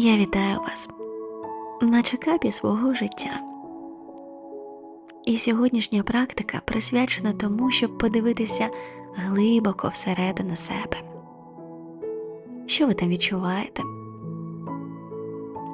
Я вітаю вас на чекапі свого життя. І сьогоднішня практика присвячена тому, щоб подивитися глибоко всередину себе. Що ви там відчуваєте?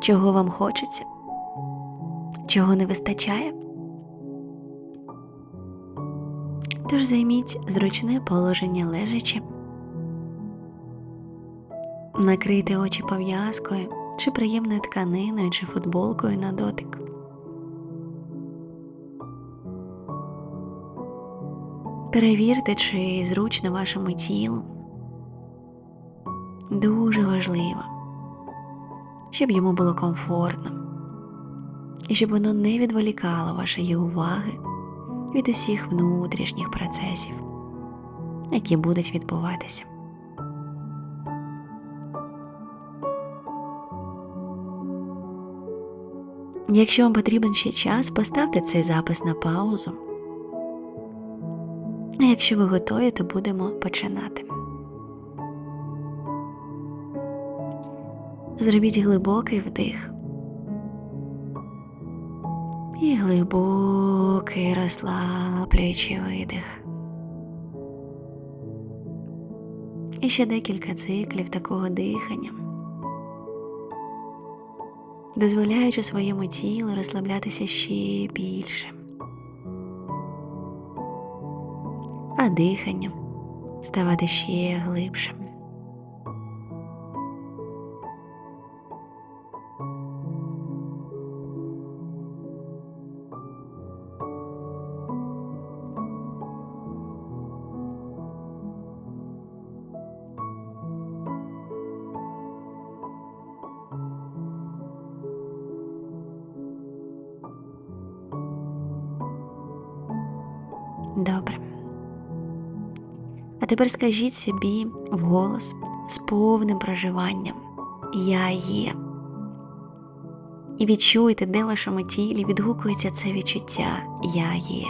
Чого вам хочеться? Чого не вистачає? Тож займіть зручне положення лежачи. Накрийте очі пов'язкою чи приємною тканиною чи футболкою на дотик. Перевірте, чи зручно вашому тілу. Дуже важливо, щоб йому було комфортно і щоб воно не відволікало вашої уваги від усіх внутрішніх процесів, які будуть відбуватися. Якщо вам потрібен ще час, поставте цей запис на паузу. А якщо ви готові, то будемо починати. Зробіть глибокий вдих. І глибокий розслаблюючий видих. І ще декілька циклів такого дихання дозволяючи своєму тілу розслаблятися ще більше, а диханням ставати ще глибшим. Добре. А тепер скажіть собі вголос з повним проживанням Я є. І відчуйте, де в вашому тілі відгукується це відчуття Я є.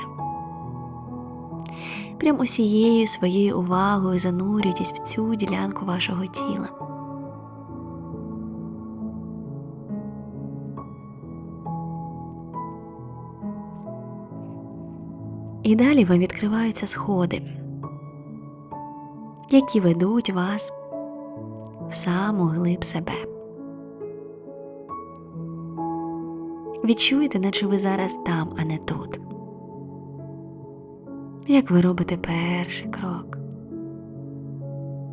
Прям усією своєю увагою занурюйтесь в цю ділянку вашого тіла. І далі вам відкриваються сходи, які ведуть вас в саму глиб себе. Відчуєте, наче ви зараз там, а не тут. Як ви робите перший крок,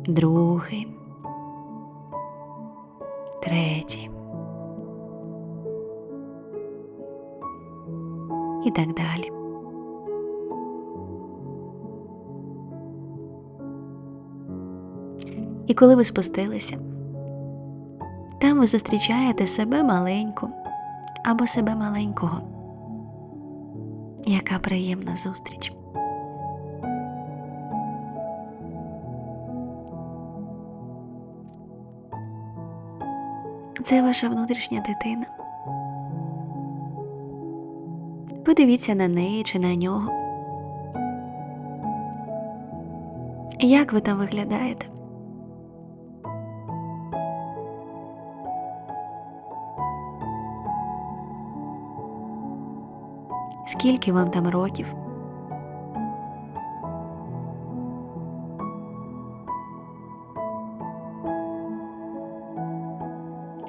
другий, третій. І так далі. І коли ви спустилися, там ви зустрічаєте себе маленьку або себе маленького. Яка приємна зустріч. Це ваша внутрішня дитина. Подивіться на неї чи на нього. Як ви там виглядаєте? Скільки вам там років?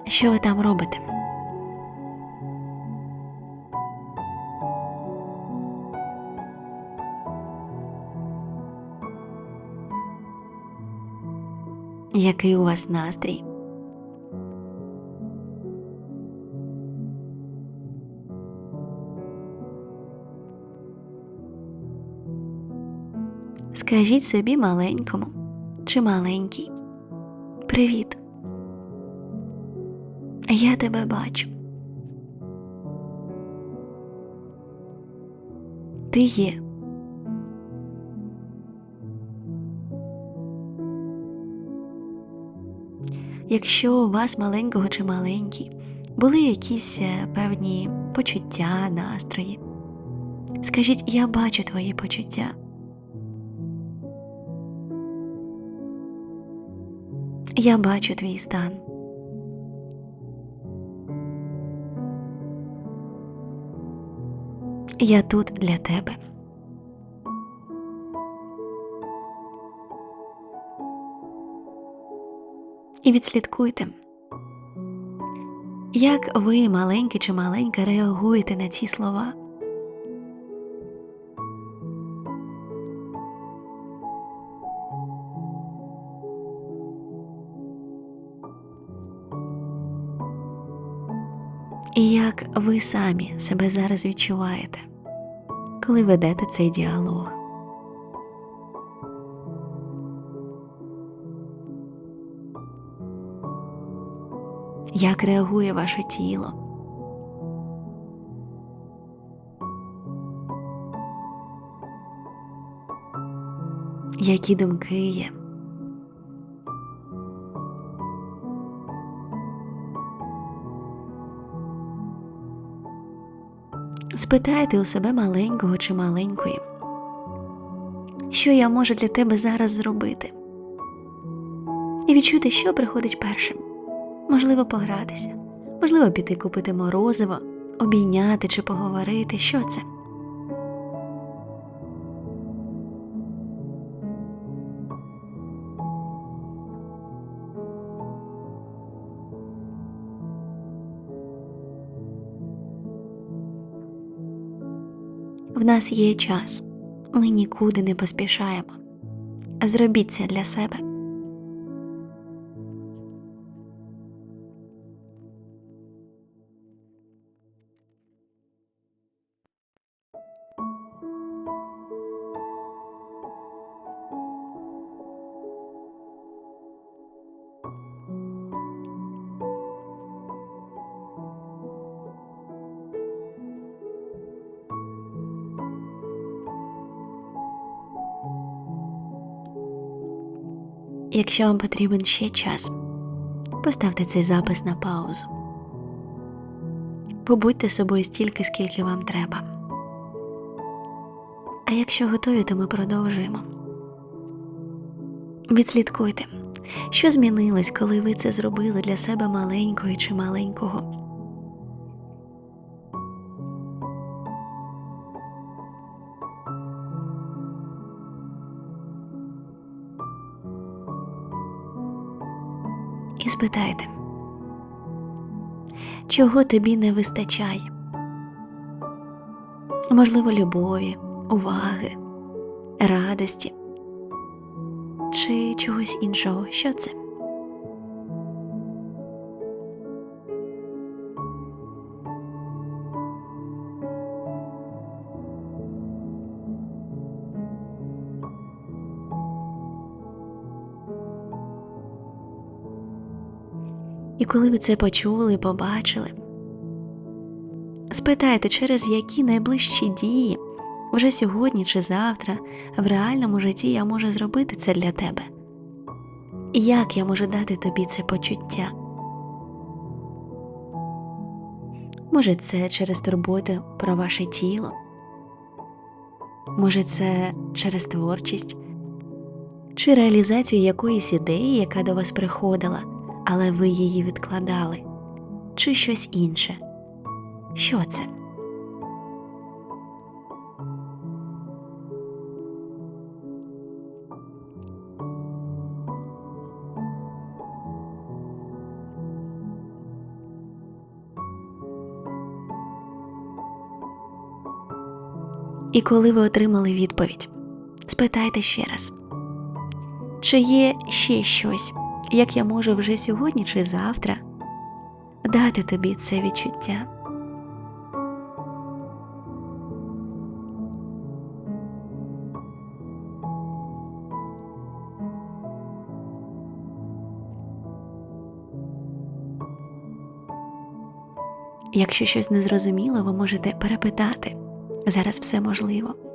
Що ви там робите? Який у вас настрій? Скажіть собі маленькому чи маленький. Привіт. Я тебе бачу. Ти є. Якщо у вас маленького чи маленький були якісь е, певні почуття, настрої, скажіть, я бачу твої почуття. я бачу твій стан. Я тут для тебе. І відслідкуйте, як ви маленькі чи маленька реагуєте на ці слова. І як ви самі себе зараз відчуваєте, коли ведете цей діалог. Як реагує ваше тіло? Які думки є? Спитайте у себе маленького чи маленької, що я можу для тебе зараз зробити? І відчути, що приходить першим. Можливо, погратися, можливо, піти купити морозиво, обійняти чи поговорити. Що це? В нас є час, ми нікуди не поспішаємо. Зробіть це для себе. Якщо вам потрібен ще час, поставте цей запис на паузу. Побудьте собою стільки, скільки вам треба. А якщо готові, то ми продовжуємо. Відслідкуйте, що змінилось, коли ви це зробили для себе маленької чи маленького. Спитайте, чого тобі не вистачає? Можливо, любові, уваги, радості чи чогось іншого. Що це? І коли ви це почули, побачили, спитайте, через які найближчі дії вже сьогодні чи завтра в реальному житті я можу зробити це для тебе? Як я можу дати тобі це почуття? Може, це через турботу про ваше тіло? Може, це через творчість чи реалізацію якоїсь ідеї, яка до вас приходила, але ви її відкладали, чи щось інше? Що це? І коли ви отримали відповідь, спитайте ще раз, чи є ще щось, як я можу вже сьогодні чи завтра дати тобі це відчуття? Якщо щось незрозуміло, ви можете перепитати. Зараз все можливо.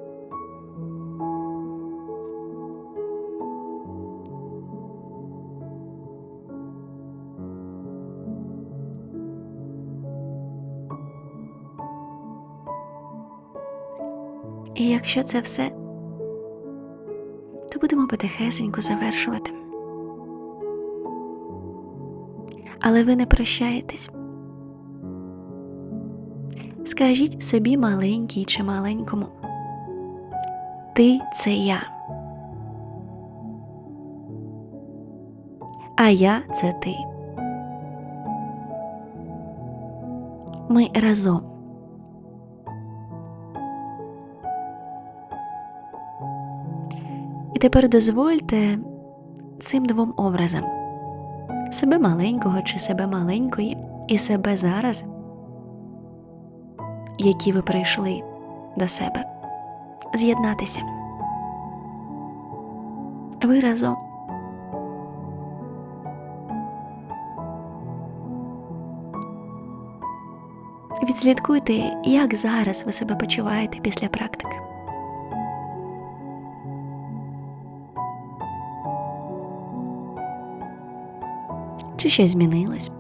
Якщо це все, то будемо потихесеньку завершувати. Але ви не прощаєтесь. Скажіть собі маленькій чи маленькому. Ти це я. А я це ти. Ми разом. І тепер дозвольте цим двом образам себе маленького чи себе маленької, і себе зараз, які ви прийшли до себе, з'єднатися. Ви разом. Відслідкуйте, як зараз ви себе почуваєте після практики. Чи щось змінилось?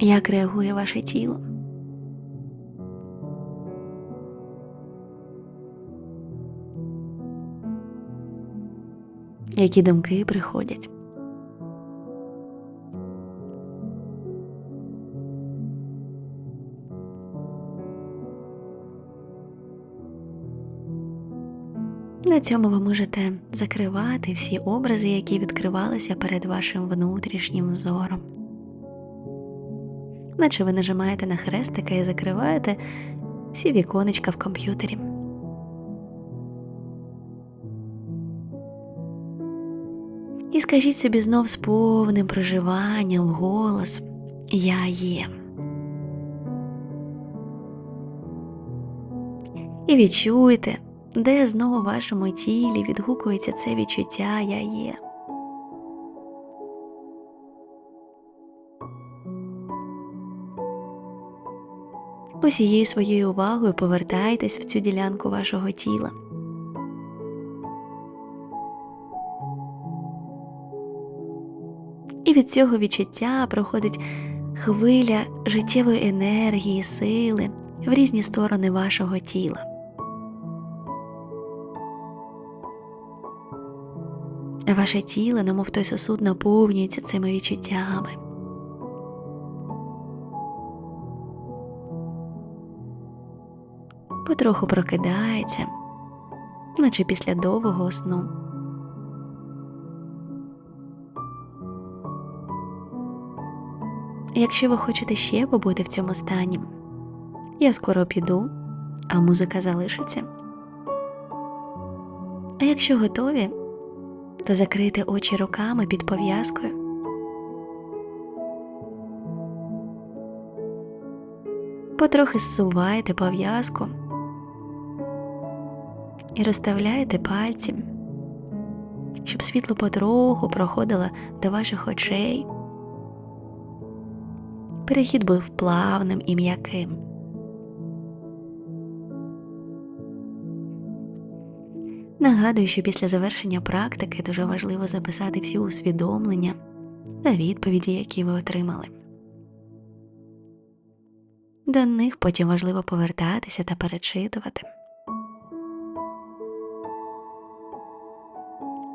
Як реагує ваше тіло? Які думки приходять? На цьому ви можете закривати всі образи, які відкривалися перед вашим внутрішнім взором. Наче ви нажимаєте на хрестика і закриваєте всі віконечка в комп'ютері. І скажіть собі знов з повним проживанням голос Я є. І відчуйте, де знову в вашому тілі відгукується це відчуття Я є. Усією своєю увагою повертайтесь в цю ділянку вашого тіла. І від цього відчуття проходить хвиля життєвої енергії, сили в різні сторони вашого тіла. Ваше тіло, немов той сосуд, наповнюється цими відчуттями. Потроху прокидається, наче після довгого сну. Якщо ви хочете ще побути в цьому стані, я скоро піду, а музика залишиться. А якщо готові, то закрийте очі руками під пов'язкою. Потрохи зсувайте пов'язку і розставляйте пальці, щоб світло потроху проходило до ваших очей. Перехід був плавним і м'яким. Нагадую, що після завершення практики дуже важливо записати всі усвідомлення та відповіді, які ви отримали. До них потім важливо повертатися та перечитувати.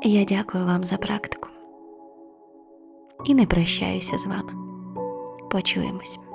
Я дякую вам за практику і не прощаюся з вами. Почуємось.